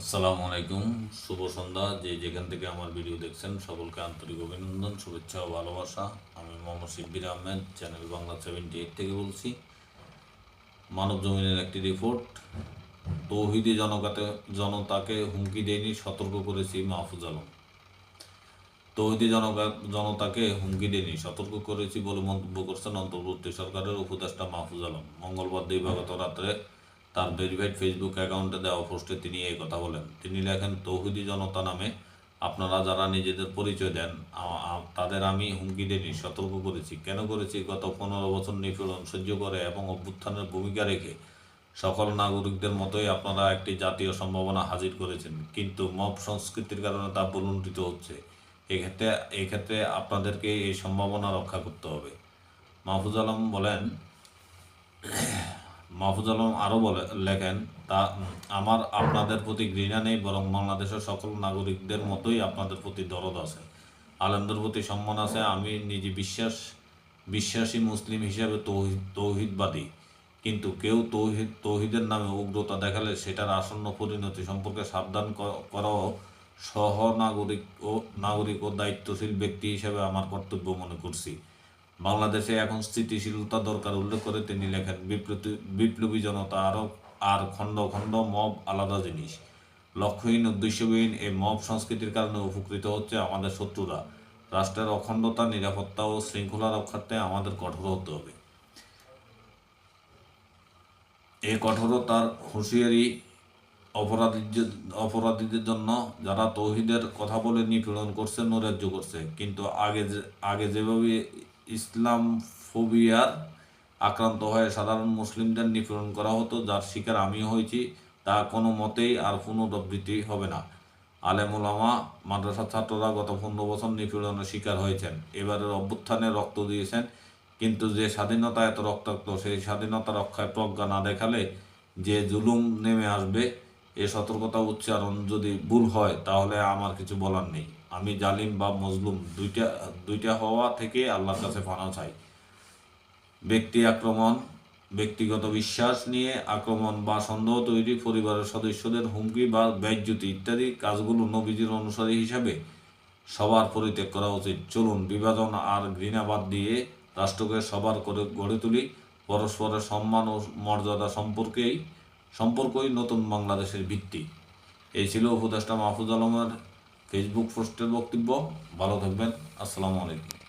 আসসালামু আলাইকুম, শুভ সন্ধ্যা। যে যেখান থেকে আমার ভিডিও দেখছেন, সকলকে আন্তরিক অভিনন্দন, শুভেচ্ছা ও ভালোবাসা। আমি Mohammad Shibbir Ahmed, channel Bangla seventy eight থেকে বলছি। মানব জমিনের একটি রিপোর্ট তৌহিদি জনতাকে জনতাকে হুমকি দেয়নি, সতর্ক করেছি মাহফুজ আলম। তৌহিদি জনতা জনতাকে হুমকি দেয়নি, সতর্ক করেছি বলে মন্তব্য করছেন অন্তর্বর্তী সরকারের উপদেষ্টা মাহফুজ আলম। মঙ্গলবার দিবাগত রাত্রে তার ভেরিফাইড ফেসবুক অ্যাকাউন্টে দেওয়া পোস্টে তিনি এই কথা বলেন। তিনি লেখেন, তৌহিদি জনতা নামে আপনারা যারা নিজেদের পরিচয় দেন তাদের আমি হুমকি দেনি সতর্ক করেছি। কেন করেছি? গত পনেরো বছর নিপীড়ন সহ্য করে এবং অভ্যুত্থানের ভূমিকা রেখে সকল নাগরিকদের মতোই আপনারা একটি জাতীয় সম্ভাবনা হাজির করেছেন। কিন্তু মব সংস্কৃতির কারণে তা বলুণ্ঠিত হচ্ছে। এক্ষেত্রে এক্ষেত্রে আপনাদেরকে এই সম্ভাবনা রক্ষা করতে হবে। মাহফুজ আলম বলেন মাহফুজ আলম আরও বলে লেখেন, তা, আমার আপনাদের প্রতি ঘৃণা নেই, বরং বাংলাদেশের সকল নাগরিকদের মতোই আপনাদের প্রতি দরদ আছে। আলেমদের প্রতি সম্মান আছে। আমি নিজে বিশ্বাস, বিশ্বাসী মুসলিম হিসেবে তৌহিদ তৌহিদবাদী। কিন্তু কেউ তৌহিদ তৌহিদের নামে উগ্রতা দেখালে সেটার আসন্ন পরিণতি সম্পর্কে সাবধান করাও সহ নাগরিক ও নাগরিক ও দায়িত্বশীল ব্যক্তি হিসেবে আমার কর্তব্য মনে করছি। বাংলাদেশে এখন স্থিতিশীলতা দরকার উল্লেখ করে তিনি লেখেন বিপ্লবী বিপ্লবী জনতা আরও আর খণ্ড খণ্ড মব আলাদা জিনিস। লক্ষ্যহীন উদ্দেশ্যবিহীন এই মব সংস্কৃতির কারণে উপকৃত হচ্ছে আমাদের শত্রুরা। রাষ্ট্রের অখণ্ডতা, নিরাপত্তা ও শৃঙ্খলা রক্ষার্থে আমাদের কঠোর হতে হবে। এই কঠোরতার হুঁশিয়ারি অপরাধীদের অপরাধীদের জন্য যারা তৌহিদের কথা বলে নিপীড়ন করছে, নৈরাজ্য করছে। কিন্তু আগে আগে যেভাবে ইসলাম ফোবিয়ার আক্রান্ত হয়ে সাধারণ মুসলিমদের নিপীড়ন করা হতো, যার শিকার আমি হয়েছি। তা কোনো মতেই আর পুনরাবৃত্তি হবে না। আলেম ওলামা মাদ্রাসার ছাত্ররা গত পনেরো বছর নিপীড়নের শিকার হয়েছেন। এবারের অভ্যুত্থানে রক্ত দিয়েছেন, কিন্তু যে স্বাধীনতা এত রক্তাক্ত, সেই স্বাধীনতা রক্ষায় প্রজ্ঞা না দেখালে যে জুলুম নেমে আসবে, এ সতর্কতা উচ্চারণ যদি ভুল হয়, তাহলে আমার কিছু বলার নেই। আমি জালিম বা মজলুম, দুইটা দুইটা হওয়া থেকে আল্লাহর কাছে ফানা চাই। ব্যক্তি আক্রমণ, ব্যক্তিগত বিশ্বাস নিয়ে আক্রমণ বা সন্দেহ তৈরি, পরিবারের সদস্যদের হুমকি বা ব্যয়জ্যুতি ইত্যাদি কাজগুলো নবীজির অনুসারী হিসাবে সবার পরিত্যাগ করা উচিত। চলুন, বিভাজন আর ঘৃণাবাদ দিয়ে রাষ্ট্রকে সবার করে গড়ে তুলি। পরস্পরের সম্মান ও মর্যাদা সম্পর্কেই, সম্পর্কই নতুন বাংলাদেশের ভিত্তি। এই ছিল উপদেষ্টা মাহফুজ আলমের ফেসবুক পোস্টের বক্তব্য ভালো থাকবেন। আসসালামু আলাইকুম।